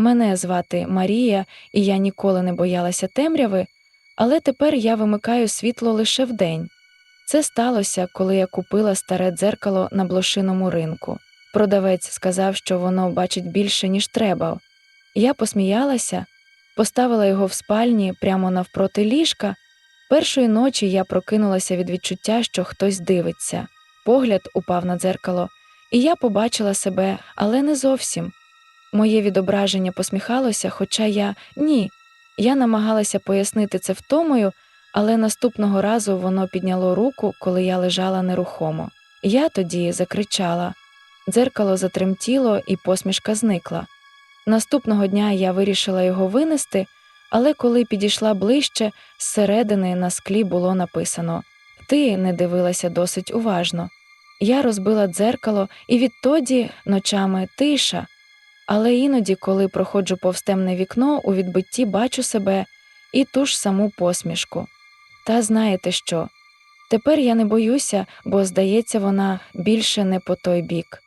Мене звати Марія, і я ніколи не боялася темряви, але тепер я вимикаю світло лише вдень. Це сталося, коли я купила старе дзеркало на блошиному ринку. Продавець сказав, що воно бачить більше, ніж треба. Я посміялася, поставила його в спальні прямо навпроти ліжка. Першої ночі я прокинулася від відчуття, що хтось дивиться. Погляд упав на дзеркало, і я побачила себе, але не зовсім. Моє відображення посміхалося, хоча я ні. Я намагалася пояснити це втомою, але наступного разу воно підняло руку, коли я лежала нерухомо. Я тоді закричала. Дзеркало затремтіло, і посмішка зникла. Наступного дня я вирішила його винести, але коли підійшла ближче, зсередини на склі було написано Ти не дивилася досить уважно. Я розбила дзеркало, і відтоді ночами тиша. Але іноді, коли проходжу повз темне вікно, у відбитті бачу себе і ту ж саму посмішку. Та знаєте що? Тепер я не боюся, бо, здається, вона більше не по той бік.